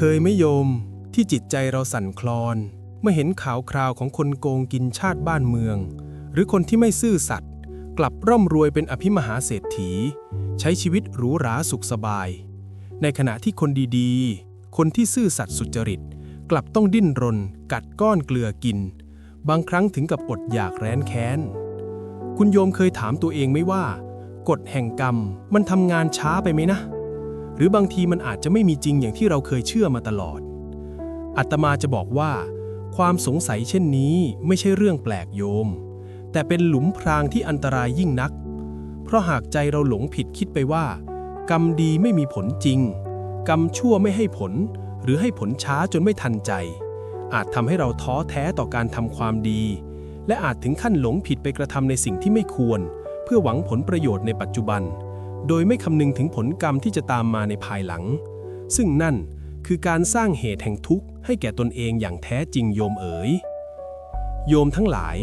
เคยไม่โยมที่จิตใจเราสั่นคลอน เมื่อเห็นข่าวคราวของคนโกงกินชาติบ้านเมือง หรือคนที่ไม่ซื่อสัตย์กลับร่ำรวยเป็นอภิมหาเศรษฐี ใช้ชีวิตหรูหราสุขสบาย ในขณะที่คนดีๆ คนที่ซื่อสัตย์สุจริต กลับต้องดิ้นรน กัดก้อนเกลือกิน บางครั้งถึงกับอดอยากแร้นแค้น คุณโยมเคยถามตัวเองไหมว่า กฎแห่งกรรมมันทำงานช้าไปไหมนะ หรือบางทีมันอาจจะไม่มีจริงอย่างที่เราเคยเชื่อมาตลอดอาตมาจะบอกว่า ความสงสัยเช่นนี้ไม่ใช่เรื่องแปลกโยม แต่เป็นหลุมพรางที่อันตรายยิ่งนัก เพราะหากใจเราหลงผิดคิดไปว่า กรรมดีไม่มีผลจริง กรรมชั่วไม่ให้ผล หรือให้ผลช้าจนไม่ทันใจ อาจทำให้เราท้อแท้ต่อการทำความดี และอาจถึงขั้นหลงผิดไปกระทำในสิ่งที่ไม่ควร เพื่อหวังผลประโยชน์ในปัจจุบัน โดยไม่คำนึงถึงผลกรรมที่จะตามมาในภายหลัง ซึ่งนั่นคือการสร้างเหตุแห่งทุกข์ให้แก่ตนเองอย่างแท้จริงโยมเอ๋ย โยมทั้งหลาย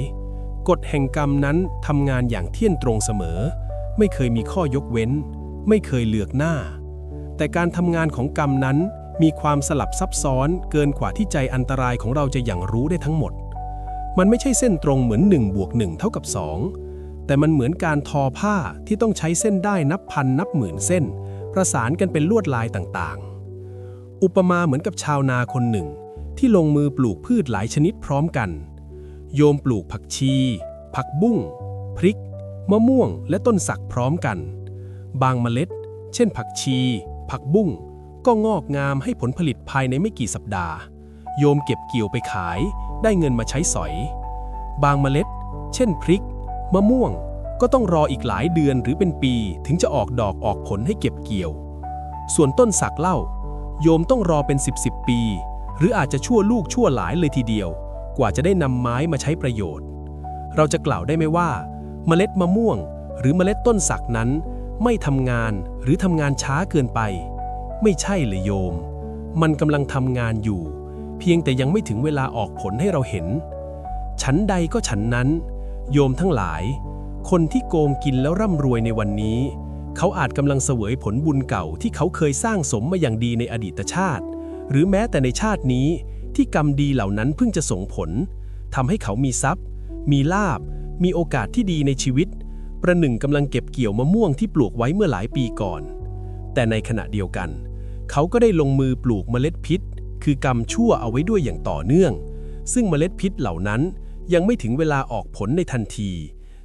กฎแห่งกรรมนั้นทำงานอย่างเที่ยงตรงเสมอ ไม่เคยมีข้อยกเว้น ไม่เคยเลือกหน้า แต่การทำงานของกรรมนั้นมีความสลับซับซ้อนเกินกว่าที่ใจอันตรายของเราจะอย่างรู้ได้ทั้งหมด มันไม่ใช่เส้นตรงเหมือน1บวก1เท่ากับ2 แต่มันเหมือนการทอผ้าที่ต้องใช้เส้นได้นับพันนับหมื่นเส้น ประสานกันเป็นลวดลายต่างๆ อุปมาเหมือนกับชาวนาคนหนึ่ง ที่ลงมือปลูกพืชหลายชนิดพร้อมกัน โยมปลูกผักชี ผักบุ้ง พริก มะม่วง และต้นสักพร้อมกัน บางเมล็ด เช่น ผักชี ผักบุ้ง ก็งอกงามให้ผลผลิตภายในไม่กี่สัปดาห์ โยมเก็บเกี่ยวไปขาย ได้เงินมาใช้สอย บางเมล็ด เช่นพริก มะม่วงก็ต้องรออีกหลายเดือนหรือเป็นปีถึงจะออกดอกออกผลให้เก็บเกี่ยว ส่วนต้นสักเล้าโยมต้องรอเป็น 10บสปี หรืออาจจะชั่วลูกชั่วหลายเลยทีเดียว กว่าจะได้นำไม้มาใช้ประโยชน์ เราจะกล่าวได้ไหมว่า เมล็ดมะม่วง หรือเมล็ดต้นสักนั้น ไม่ทำงานหรือทำงานช้าเกินไป ไม่ใช่เลยโยม มันกำลังทำงานอยู่ เพียงแต่ยังไม่ถึงเวลาออกผลให้เราเห็น ฉันใดก็ฉันนั้น โยมทั้งหลาย คนที่โกงกินแล้วร่ำรวยในวันนี้ เขาอาจกำลังเสวยผลบุญเก่าที่เขาเคยสร้างสมมาอย่างดีในอดีตชาติ หรือแม้แต่ในชาตินี้ ที่กรรมดีเหล่านั้นเพิ่งจะส่งผลทำให้เขามีทรัพย์ มีลาบ มีโอกาสที่ดีในชีวิต ประหนึ่งกำลังเก็บเกี่ยวมะม่วงที่ปลูกไว้เมื่อหลายปีก่อน แต่ในขณะเดียวกัน เขาก็ได้ลงมือปลูกเมล็ดพิษ คือกรรมชั่วเอาไว้ด้วยอย่างต่อเนื่อง ซึ่งเมล็ดพิษเหล่านั้น ยังไม่ถึงเวลาออกผลในทันที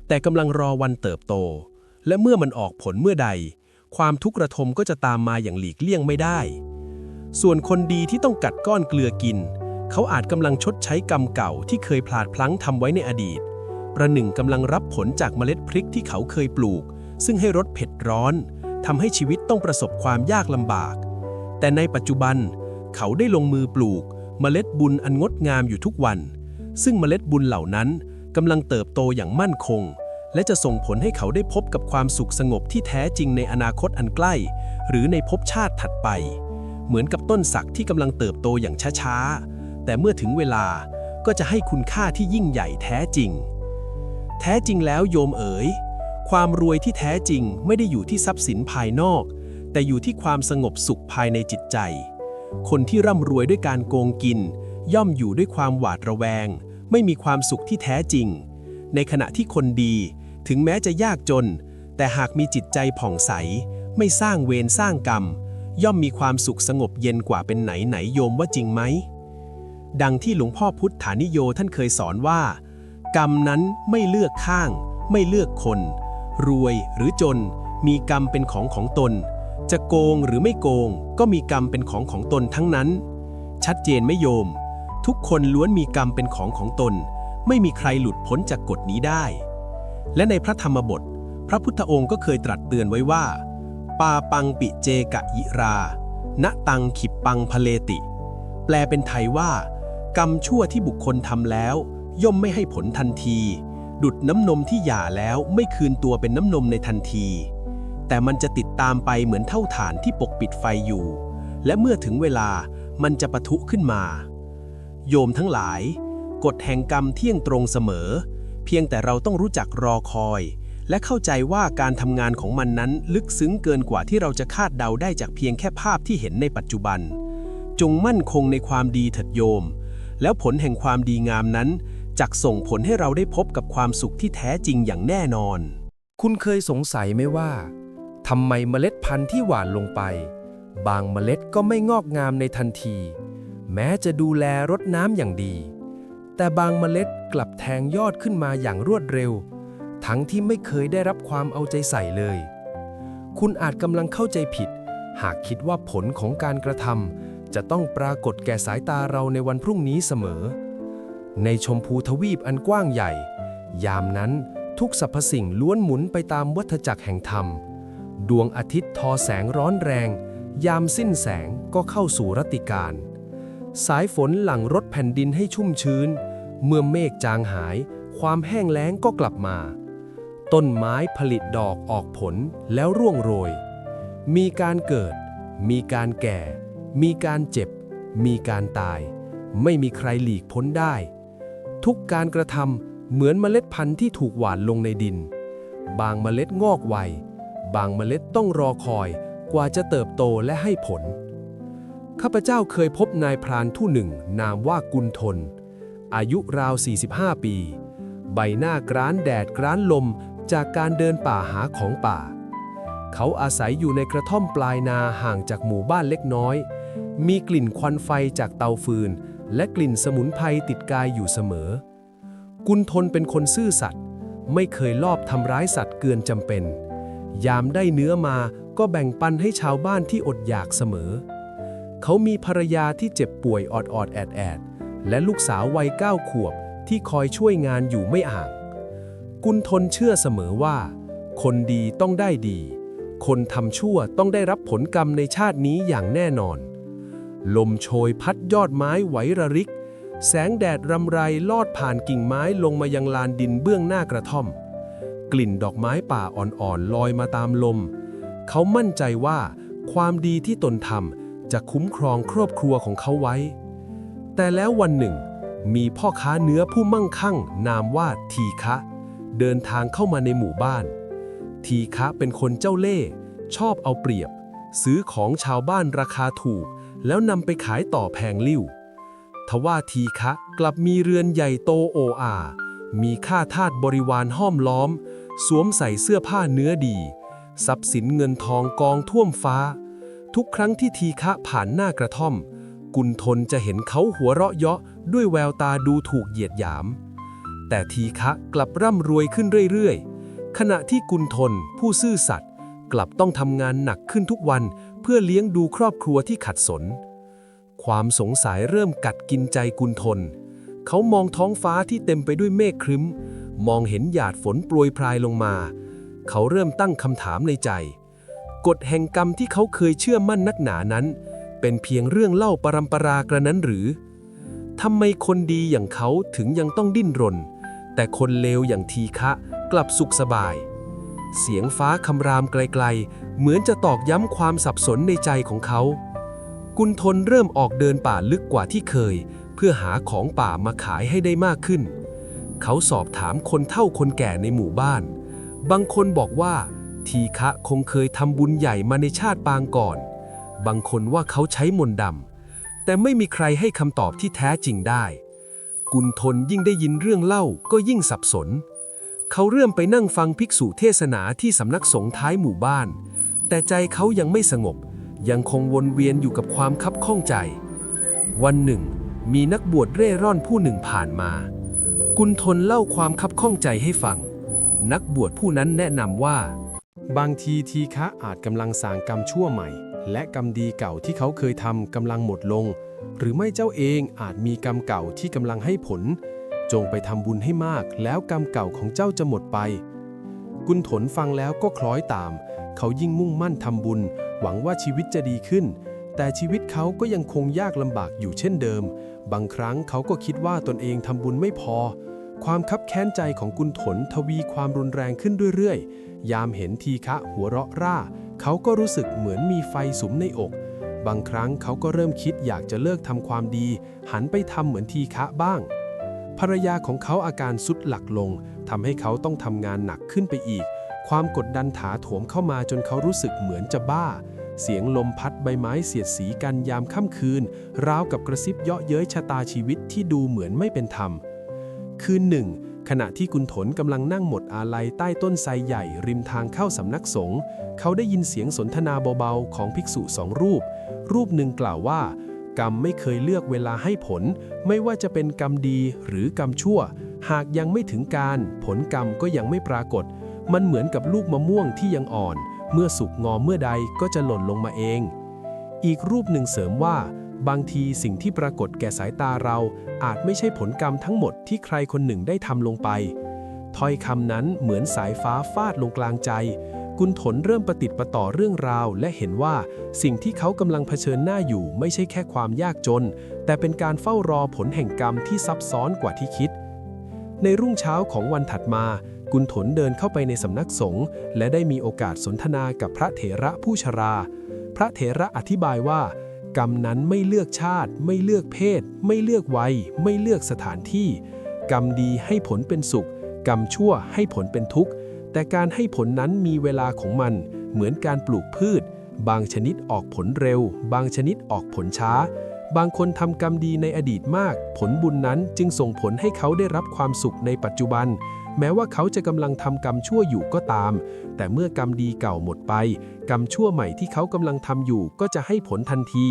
แต่กำลังรอวันเติบโต และเมื่อมันออกผลเมื่อใด ความทุกข์ระทมก็จะตามมาอย่างหลีกเลี่ยงไม่ได้ ส่วนคนดีที่ต้องกัดก้อนเกลือกิน เขาอาจกำลังชดใช้กรรมเก่าที่เคยพลาดพลั้งทำไว้ในอดีต ประหนึ่งกำลังรับผลจากเมล็ดพริกที่เขาเคยปลูก ซึ่งให้รสเผ็ดร้อนทำให้ชีวิตต้องประสบความยากลำบาก แต่ในปัจจุบัน เขาได้ลงมือปลูกเมล็ดบุญอันงดงามอยู่ทุกวัน ซึ่งเมล็ดบุญเหล่านั้นกำลังเติบโตอย่างมั่นคง และจะส่งผลให้เขาได้พบกับความสุขสงบที่แท้จริงในอนาคตอันใกล้ หรือในภพชาติถัดไป เหมือนกับต้นสักที่กำลังเติบโตอย่างช้าๆ แต่เมื่อถึงเวลาก็จะให้คุณค่าที่ยิ่งใหญ่แท้จริง แท้จริงแล้วโยมเอ๋ย ความรวยที่แท้จริงไม่ได้อยู่ที่ทรัพย์สินภายนอก แต่อยู่ที่ความสงบสุขภายในจิตใจ คนที่ร่ำรวยด้วยการโกงกิน ย่อมอยู่ด้วยความหวาดระแวง ไม่มีความสุขที่แท้จริง ในขณะที่คนดี ถึงแม้จะยากจน แต่หากมีจิตใจผ่องใส ไม่สร้างเวรสร้างกรรม ย่อมมีความสุขสงบเย็นกว่าเป็นไหนไหนโยมว่าจริงไหม ดังที่หลวงพ่อพุทธานิโยท่านเคยสอนว่า กรรมนั้นไม่เลือกข้าง ไม่เลือกคน รวยหรือจน มีกรรมเป็นของของตน จะโกงหรือไม่โกง ก็มีกรรมเป็นของของตนทั้งนั้น ชัดเจนไหม่โยม ทุกคนล้วนมีกรรมเป็นของของตน ไม่มีใครหลุดพ้นจากกฎนี้ได้ และในพระธรรมบท พระพุทธองค์ก็เคยตรัสเตือนไว้ว่า ปาปังปิเจกะยิรา ณตังขิปปังพเลติ แปลเป็นไทยว่า กรรมชั่วที่บุคคลทำแล้ว ย่อมไม่ให้ผลทันที ดุดน้ำนมที่หย่าแล้วไม่คืนตัวเป็นน้ำนมในทันที แต่มันจะติดตามไปเหมือนเท่าฐานที่ปกปิดไฟอยู่ และเมื่อถึงเวลามันจะปะทุขึ้นมา โยมทั้งหลาย กฎแห่งกรรมเที่ยงตรงเสมอ เพียงแต่เราต้องรู้จักรอคอย และเข้าใจว่าการทำงานของมันนั้นลึกซึ้งเกินกว่าที่เราจะคาดเดาได้จากเพียงแค่ภาพที่เห็นในปัจจุบัน จงมั่นคงในความดีเถิดโยม แล้วผลแห่งความดีงามนั้นจักส่งผลให้เราได้พบกับความสุขที่แท้จริงอย่างแน่นอน คุณเคยสงสัยไหมว่าทำไมเมล็ดพันธุ์ที่หว่านลงไป บางเมล็ดก็ไม่งอกงามในทันที แม้จะดูแลรดน้ำอย่างดี แต่บางเมล็ดกลับแทงยอดขึ้นมาอย่างรวดเร็ว ทั้งที่ไม่เคยได้รับความเอาใจใส่เลย คุณอาจกำลังเข้าใจผิด หากคิดว่าผลของการกระทำจะต้องปรากฏแก่สายตาเราในวันพรุ่งนี้เสมอ ในชมพูทวีปอันกว้างใหญ่ ยามนั้นทุกสรรพสิ่งล้วนหมุนไปตามวัฏจักรแห่งธรรม ดวงอาทิตย์ทอแสงร้อนแรง ยามสิ้นแสงก็เข้าสู่รตติการ สายฝนหลั่งรดแผ่นดินให้ชุ่มชื้น เมื่อเมฆจางหาย ความแห้งแล้งก็กลับมา ต้นไม้ผลิตดอกออกผลแล้วร่วงโรย มีการเกิด มีการแก่ มีการเจ็บ มีการตาย ไม่มีใครหลีกพ้นได้ ทุกการกระทำเหมือนเมล็ดพันธุ์ที่ถูกหว่านลงในดิน บางเมล็ดงอกไว บางเมล็ดต้องรอคอยกว่าจะเติบโตและให้ผล ข้าพเจ้าเคยพบนายพรานผู้หนึ่ง นามว่ากุลทน อายุราว 45 ปี ใบหน้ากร้านแดดกร้านลมจากการเดินป่าหาของป่า เขาอาศัยอยู่ในกระท่อมปลายนาห่างจากหมู่บ้านเล็กน้อย มีกลิ่นควันไฟจากเตาฟืน และกลิ่นสมุนไพรติดกายอยู่เสมอ กุลทนเป็นคนซื่อสัตย์ไม่เคยลอบทำร้ายสัตว์เกินจำเป็น ยามได้เนื้อมาก็แบ่งปันให้ชาวบ้านที่อดอยากเสมอ เขามีภรรยาที่เจ็บป่วยออดออดแอดแอดและลูกสาววัยเก้าขวบที่คอยช่วยงานอยู่ไม่ห่าง กุลทนเชื่อเสมอว่า คนดีต้องได้ดี คนทำชั่วต้องได้รับผลกรรมในชาตินี้อย่างแน่นอน ลมโชยพัดยอดไม้ไหวระริก แสงแดดรำไรลอดผ่านกิ่งไม้ลงมายังลานดินเบื้องหน้ากระท่อม กลิ่นดอกไม้ป่าอ่อนๆลอยมาตามลม เขามั่นใจว่า ความดีที่ตนทำ จะคุ้มครองครอบครัวของเขาไว้ แต่แล้ววันหนึ่ง มีพ่อค้าเนื้อผู้มั่งคั่ง นามว่าทีคะ เดินทางเข้ามาในหมู่บ้าน ทีคะเป็นคนเจ้าเล่ห์ชอบเอาเปรียบ ซื้อของชาวบ้านราคาถูก แล้วนำไปขายต่อแพงลิ่วทว่าทีคะกลับมีเรือนใหญ่โตโออามีข้าทาสบริวารห้อมล้อม สวมใส่เสื้อผ้าเนื้อดี ทรัพย์สินเงินทองกองท่วมฟ้า ทุกครั้งที่ทีคะผ่านหน้ากระท่อม กุลทนจะเห็นเขาหัวเราะเยาะด้วยแววตาดูถูกเหยียดหยาม แต่ทีคะกลับร่ำรวยขึ้นเรื่อยๆ ขณะที่กุลทนผู้ซื่อสัตย์กลับต้องทำงานหนักขึ้นทุกวันเพื่อเลี้ยงดูครอบครัวที่ขัดสน ความสงสัยเริ่มกัดกินใจกุลทน เขามองท้องฟ้าที่เต็มไปด้วยเมฆครึ้ม มองเห็นหยาดฝนโปรยพรายลงมา เขาเริ่มตั้งคำถามในใจ กฎแห่งกรรมที่เขาเคยเชื่อมั่นนักหนานั้น เป็นเพียงเรื่องเล่าปรำปรากระนั้นหรือทำไมคนดีอย่างเขาถึงยังต้องดิ้นรน แต่คนเลวอย่างทีคะกลับสุขสบาย เสียงฟ้าคำรามไกลๆ เหมือนจะตอกย้ำความสับสนในใจของเขา กุลทนเริ่มออกเดินป่าลึกกว่าที่เคย เพื่อหาของป่ามาขายให้ได้มากขึ้น เขาสอบถามคนเฒ่าคนแก่ในหมู่บ้าน บางคนบอกว่า ทีคะคงเคยทำบุญใหญ่มาในชาติปางก่อน บางคนว่าเขาใช้มนต์ดำ แต่ไม่มีใครให้คำตอบที่แท้จริงได้ กุลทนยิ่งได้ยินเรื่องเล่าก็ยิ่งสับสน เขาเริ่มไปนั่งฟังภิกษุเทศนาที่สำนักสงฆ์ท้ายหมู่บ้าน แต่ใจเขายังไม่สงบ ยังคงวนเวียนอยู่กับความคับข้องใจ วันหนึ่ง มีนักบวชเร่ร่อนผู้หนึ่งผ่านมา กุลทนเล่าความคับข้องใจให้ฟังนักบวชผู้นั้นแนะนำว่า บางทีทีคะอาจกำลังสางกรรมชั่วใหม่ และกรรมดีเก่าที่เขาเคยทำกำลังหมดลง หรือไม่เจ้าเองอาจมีกรรมเก่าที่กำลังให้ผล จงไปทำบุญให้มาก แล้วกรรมเก่าของเจ้าจะหมดไป กุนถนฟังแล้วก็คล้อยตาม เขายิ่งมุ่งมั่นทำบุญ หวังว่าชีวิตจะดีขึ้น แต่ชีวิตเขาก็ยังคงยากลำบากอยู่เช่นเดิม บางครั้งเขาก็คิดว่าตนเองทำบุญไม่พอ ความคับแค้นใจของกุนถนทวีความรุนแรงขึ้นเรื่อยๆ ยามเห็นทีคะหัวเราะร่า เขาก็รู้สึกเหมือนมีไฟสุมในอก บางครั้งเขาก็เริ่มคิดอยากจะเลิกทำความดี หันไปทำเหมือนทีคะบ้าง ภรรยาของเขาอาการสุดหลักลงทำให้เขาต้องทำงานหนักขึ้นไปอีก ความกดดันถาโถมเข้ามาจนเขารู้สึกเหมือนจะบ้า เสียงลมพัดใบไม้เสียดสีกันยามค่ำคืน ราวกับกระซิบเยาะเย้ยชะตาชีวิตที่ดูเหมือนไม่เป็นธรรม คืนหนึ่ง ขณะที่กุณฑลกำลังนั่งหมดอาลัยใต้ต้นไทรใหญ่ริมทางเข้าสำนักสงฆ์เขาได้ยินเสียงสนทนาเบาๆ ของภิกษุสองรูป รูปหนึ่งกล่าวว่า กรรมไม่เคยเลือกเวลาให้ผล ไม่ว่าจะเป็นกรรมดีหรือกรรมชั่ว หากยังไม่ถึงการ ผลกรรมก็ยังไม่ปรากฏ มันเหมือนกับลูกมะม่วงที่ยังอ่อน เมื่อสุกงอเมื่อใดก็จะหล่นลงมาเอง อีกรูปหนึ่งเสริมว่า บางทีสิ่งที่ปรากฏแก่สายตาเราอาจไม่ใช่ผลกรรมทั้งหมดที่ใครคนหนึ่งได้ทำลงไป ถ้อยคำนั้นเหมือนสายฟ้าฟาดลงกลางใจ กุณฑลเริ่มประติดประต่อเรื่องราว และเห็นว่าสิ่งที่เขากำลังเผชิญหน้าอยู่ไม่ใช่แค่ความยากจน แต่เป็นการเฝ้ารอผลแห่งกรรมที่ซับซ้อนกว่าที่คิด ในรุ่งเช้าของวันถัดมา กุณฑลเดินเข้าไปในสำนักสงฆ์และได้มีโอกาสสนทนากับพระเถระผู้ชรา พระเถระอธิบายว่า กรรมนั้นไม่เลือกชาติ ไม่เลือกเพศ ไม่เลือกวัย ไม่เลือกสถานที่ กรรมดีให้ผลเป็นสุข กรรมชั่วให้ผลเป็นทุกข์ แต่การให้ผลนั้นมีเวลาของมัน เหมือนการปลูกพืช บางชนิดออกผลเร็ว บางชนิดออกผลช้า บางคนทำกรรมดีในอดีตมาก ผลบุญนั้นจึงส่งผลให้เขาได้รับความสุขในปัจจุบัน แม้ว่าเขาจะกำลังทำกรรมชั่วอยู่ก็ตาม แต่เมื่อกรรมดีเก่าหมดไป กรรมชั่วใหม่ที่เขากำลังทำอยู่ก็จะให้ผลทันที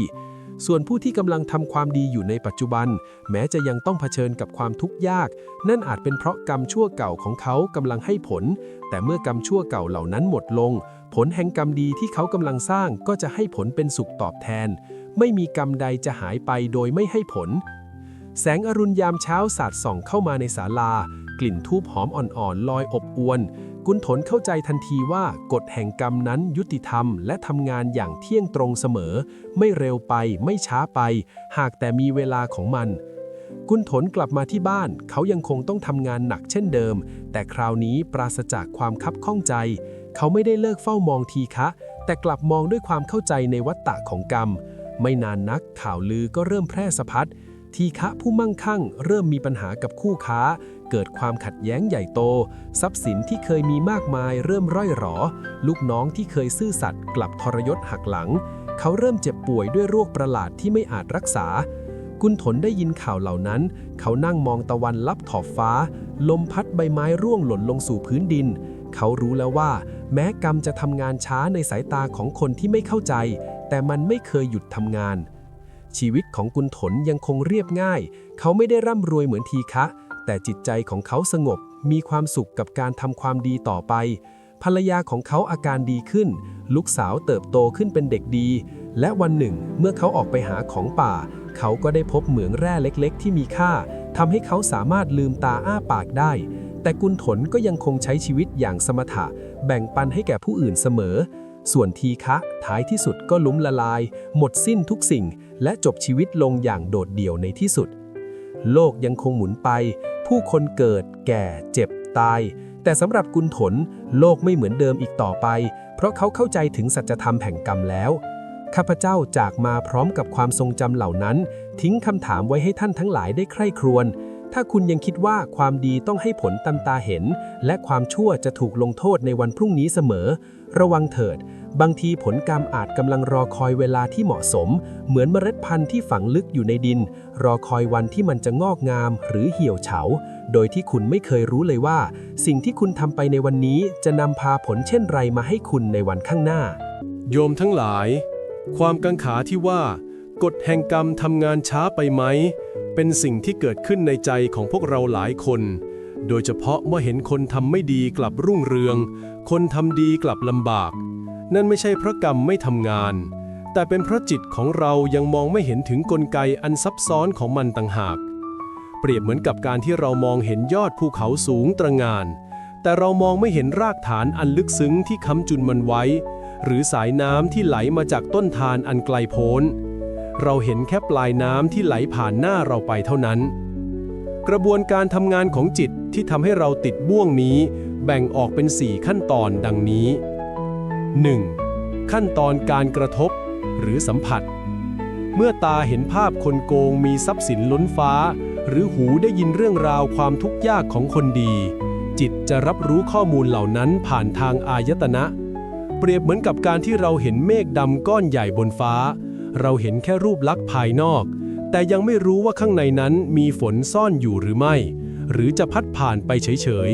ส่วนผู้ที่กำลังทำความดีอยู่ในปัจจุบัน แม้จะยังต้องเผชิญกับความทุกข์ยาก นั่นอาจเป็นเพราะกรรมชั่วเก่าของเขากำลังให้ผล แต่เมื่อกรรมชั่วเก่าเหล่านั้นหมดลง ผลแห่งกรรมดีที่เขากำลังสร้างก็จะให้ผลเป็นสุขตอบแทน ไม่มีกรรมใดจะหายไปโดยไม่ให้ผลแสงอรุณยามเช้าสาดส่องเข้ามาในศาลา กลิ่นทูบหอมอ่อนๆลอยอบอวน กุณฑลเข้าใจทันทีว่ากฎแห่งกรรมนั้นยุติธรรมและทำงานอย่างเที่ยงตรงเสมอ ไม่เร็วไปไม่ช้าไป หากแต่มีเวลาของมัน กุณฑลกลับมาที่บ้าน เขายังคงต้องทำงานหนักเช่นเดิม แต่คราวนี้ปราศจากความคับข้องใจ เขาไม่ได้เลิกเฝ้ามองทีคะ แต่กลับมองด้วยความเข้าใจในวัฏฏะของกรรม ไม่นานนักข่าวลือก็เริ่มแพร่สะพัดทีฆะผู้มั่งคั่งเริ่มมีปัญหากับคู่ค้า เกิดความขัดแย้งใหญ่โต ทรัพย์สินที่เคยมีมากมายเริ่มร่อยหรอ ลูกน้องที่เคยซื่อสัตย์กลับทรยศหักหลัง เขาเริ่มเจ็บป่วยด้วยโรคประหลาดที่ไม่อาจรักษา กุณฑลได้ยินข่าวเหล่านั้น เขานั่งมองตะวันลับขอบฟ้า ลมพัดใบไม้ร่วงหล่นลงสู่พื้นดิน เขารู้แล้วว่า แม้กรรมจะทำงานช้าในสายตาของคนที่ไม่เข้าใจ แต่มันไม่เคยหยุดทำงานชีวิตของกุณฑลยังคงเรียบง่าย เขาไม่ได้ร่ำรวยเหมือนทีคะ แต่จิตใจของเขาสงบ มีความสุขกับการทำความดีต่อไป ภรรยาของเขาอาการดีขึ้น ลูกสาวเติบโตขึ้นเป็นเด็กดี และวันหนึ่งเมื่อเขาออกไปหาของป่า เขาก็ได้พบเหมืองแร่เล็กๆ ที่มีค่าทำให้เขาสามารถลืมตาอ้าปากได้ แต่กุณฑลก็ยังคงใช้ชีวิตอย่างสมถะ แบ่งปันให้แก่ผู้อื่นเสมอ ส่วนทีคะท้ายที่สุดก็ล้มละลาย หมดสิ้นทุกสิ่ง และจบชีวิตลงอย่างโดดเดี่ยวในที่สุด โลกยังคงหมุนไป ผู้คนเกิด แก่ เจ็บ ตาย แต่สำหรับกุณฑลโลกไม่เหมือนเดิมอีกต่อไป เพราะเขาเข้าใจถึงสัจธรรมแห่งกรรมแล้ว ข้าพเจ้าจากมาพร้อมกับความทรงจำเหล่านั้น ทิ้งคำถามไว้ให้ท่านทั้งหลายได้ใคร่ครวญถ้าคุณยังคิดว่าความดีต้องให้ผลตามตาเห็น และความชั่วจะถูกลงโทษในวันพรุ่งนี้เสมอ ระวังเถิด บางทีผลกรรมอาจกำลังรอคอยเวลาที่เหมาะสม เหมือนเมล็ดพันธุ์ที่ฝังลึกอยู่ในดิน รอคอยวันที่มันจะงอกงามหรือเหี่ยวเฉา โดยที่คุณไม่เคยรู้เลยว่า สิ่งที่คุณทำไปในวันนี้จะนำพาผลเช่นไรมาให้คุณในวันข้างหน้า โยมทั้งหลาย ความกังขาที่ว่ากฎแห่งกรรมทำงานช้าไปไหม เป็นสิ่งที่เกิดขึ้นในใจของพวกเราหลายคน โดยเฉพาะเมื่อเห็นคนทำไม่ดีกลับรุ่งเรือง คนทำดีกลับลำบาก นั่นไม่ใช่เพราะกรรมไม่ทำงาน แต่เป็นเพราะจิตของเรายังมองไม่เห็นถึงกลไกอันซับซ้อนของมันต่างหาก เปรียบเหมือนกับการที่เรามองเห็นยอดภูเขาสูงตระหงาน แต่เรามองไม่เห็นรากฐานอันลึกซึ้งที่ค้ำจุนมันไว้ หรือสายน้ำที่ไหลมาจากต้นทานอันไกลโพ้น เราเห็นแค่ปลายน้ำที่ไหลผ่านหน้าเราไปเท่านั้นกระบวนการทำงานของจิตที่ทำให้เราติดบ่วงนี้ แบ่งออกเป็น 4 ขั้นตอนดังนี้ 1. ขั้นตอนการกระทบหรือสัมผัส เมื่อตาเห็นภาพคนโกงมีทรัพย์สินล้นฟ้า หรือหูได้ยินเรื่องราวความทุกข์ยากของคนดี จิตจะรับรู้ข้อมูลเหล่านั้นผ่านทางอายตนะ เปรียบเหมือนกับการที่เราเห็นเมฆดำก้อนใหญ่บนฟ้า เราเห็นแค่รูปลักษณ์ภายนอก แต่ยังไม่รู้ว่าข้างในนั้นมีฝนซ่อนอยู่หรือไม่ หรือจะพัดผ่านไปเฉย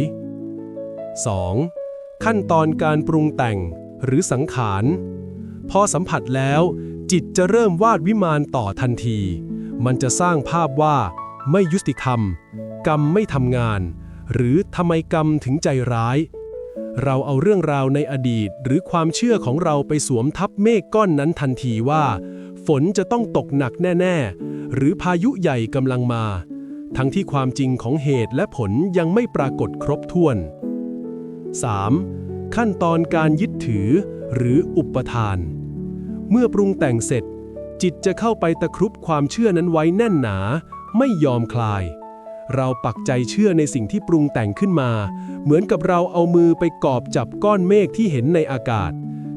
ๆ 2. ขั้นตอนการปรุงแต่ง หรือสังขาร พอสัมผัสแล้ว จิตจะเริ่มวาดวิมานต่อทันที มันจะสร้างภาพว่า ไม่ยุติธรรม กรรมไม่ทำงาน หรือทำไมกรรมถึงใจร้าย เราเอาเรื่องราวในอดีตหรือความเชื่อของเราไปสวมทับเมฆก้อนนั้นทันทีว่า ฝนจะต้องตกหนักแน่ ๆ หรือพายุใหญ่กำลังมา ทั้งที่ความจริงของเหตุและผลยังไม่ปรากฏครบถ้วน 3. ขั้นตอนการยึดถือหรืออุปทาน เมื่อปรุงแต่งเสร็จ จิตจะเข้าไปตะครุบความเชื่อนั้นไว้แน่นหนา ไม่ยอมคลาย เราปักใจเชื่อในสิ่งที่ปรุงแต่งขึ้นมา เหมือนกับเราเอามือไปกอบจับก้อนเมฆที่เห็นในอากาศ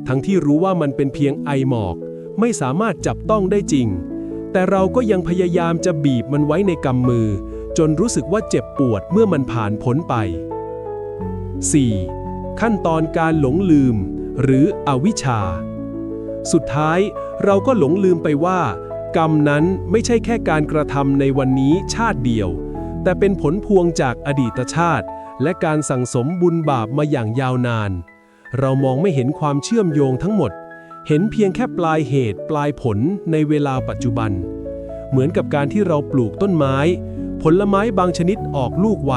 ทั้งที่รู้ว่ามันเป็นเพียงไอหมอก ไม่สามารถจับต้องได้จริง แต่เราก็ยังพยายามจะบีบมันไว้ในกำมือ จนรู้สึกว่าเจ็บปวดเมื่อมันผ่านพ้นไป 4. ขั้นตอนการหลงลืม หรืออวิชชา สุดท้ายเราก็หลงลืมไปว่า กรรมนั้นไม่ใช่แค่การกระทำในวันนี้ชาติเดียว แต่เป็นผลพวงจากอดีตชาติ และการสั่งสมบุญบาปมาอย่างยาวนาน เรามองไม่เห็นความเชื่อมโยงทั้งหมด เห็นเพียงแค่ปลายเหตุปลายผลในเวลาปัจจุบัน เหมือนกับการที่เราปลูกต้นไม้ ผลไม้บางชนิดออกลูกไว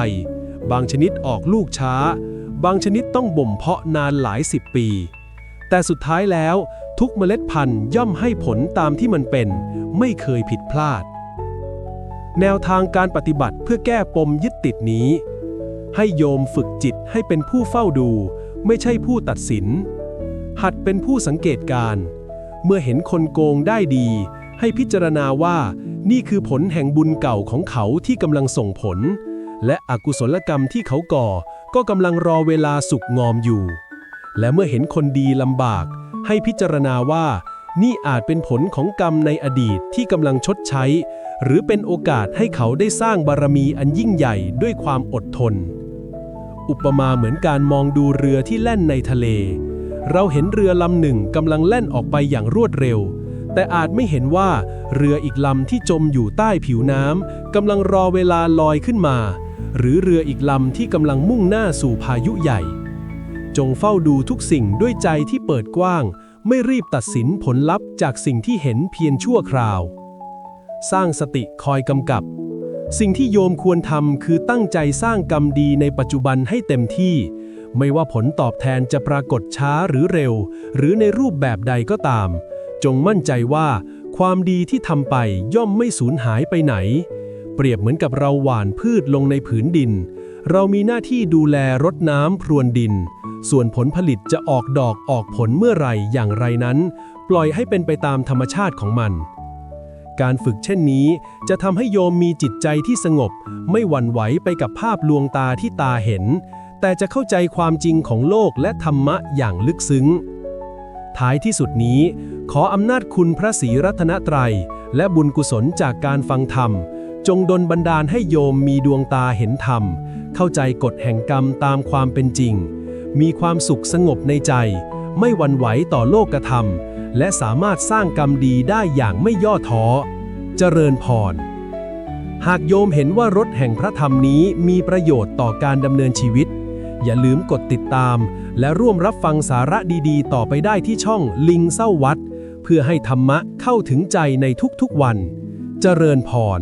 บางชนิดออกลูกช้า บางชนิดต้องบ่มเพาะนานหลายสิบปี แต่สุดท้ายแล้วทุกเมล็ดพันธุ์ย่อมให้ผลตามที่มันเป็น ไม่เคยผิดพลาด แนวทางการปฏิบัติเพื่อแก้ปมยึดติดนี้ ให้โยมฝึกจิตให้เป็นผู้เฝ้าดู ไม่ใช่ผู้ตัดสิน หัดเป็นผู้สังเกตการ์เมื่อเห็นคนโกงได้ดี ให้พิจารณาว่านี่คือผลแห่งบุญเก่าของเขาที่กำลังส่งผล และอกุศลกรรมที่เขาก่อ ก็กำลังรอเวลาสุกงอมอยู่ และเมื่อเห็นคนดีลำบาก ให้พิจารณาว่า นี่อาจเป็นผลของกรรมในอดีตที่กำลังชดใช้ หรือเป็นโอกาสให้เขาได้สร้างบารมีอันยิ่งใหญ่ด้วยความอดทน อุปมาเหมือนการมองดูเรือที่แล่นในทะเล เราเห็นเรือลำหนึ่งกำลังแล่นออกไปอย่างรวดเร็วแต่อาจไม่เห็นว่าเรืออีกลำที่จมอยู่ใต้ผิวน้ำกำลังรอเวลาลอยขึ้นมา หรือเรืออีกลำที่กำลังมุ่งหน้าสู่พายุใหญ่ จงเฝ้าดูทุกสิ่งด้วยใจที่เปิดกว้าง ไม่รีบตัดสินผลลัพธ์จากสิ่งที่เห็นเพียงชั่วคราว สร้างสติคอยกำกับ สิ่งที่โยมควรทำคือตั้งใจสร้างกรรมดีในปัจจุบันให้เต็มที่ ไม่ว่าผลตอบแทนจะปรากฏช้าหรือเร็ว หรือในรูปแบบใดก็ตาม จงมั่นใจว่าความดีที่ทำไปย่อมไม่สูญหายไปไหน เปรียบเหมือนกับเราหว่านพืชลงในผืนดิน เรามีหน้าที่ดูแลรดน้ำพรวนดิน ส่วนผลผลิตจะออกดอกออกผลเมื่อไรอย่างไรนั้น ปล่อยให้เป็นไปตามธรรมชาติของมัน การฝึกเช่นนี้จะทำให้โยมมีจิตใจที่สงบ ไม่หวั่นไหวไปกับภาพลวงตาที่ตาเห็น แต่จะเข้าใจความจริงของโลกและธรรมะอย่างลึกซึ้งท้ายที่สุดนี้ ขออำนาจคุณพระศรีรัตนตรัย และบุญกุศลจากการฟังธรรม จงดลบันดาลให้โยมมีดวงตาเห็นธรรม เข้าใจกฎแห่งกรรมตามความเป็นจริง มีความสุขสงบในใจ ไม่หวั่นไหวต่อโลกธรรม และสามารถสร้างกรรมดีได้อย่างไม่ย่อท้อ เจริญพร หากโยมเห็นว่ารถแห่งพระธรรมนี้มีประโยชน์ต่อการดำเนินชีวิต อย่าลืมกดติดตาม และร่วมรับฟังสาระดีๆ ต่อไปได้ที่ช่องลิงเศร้าวัด เพื่อให้ธรรมะเข้าถึงใจในทุกๆวัน เจริญพร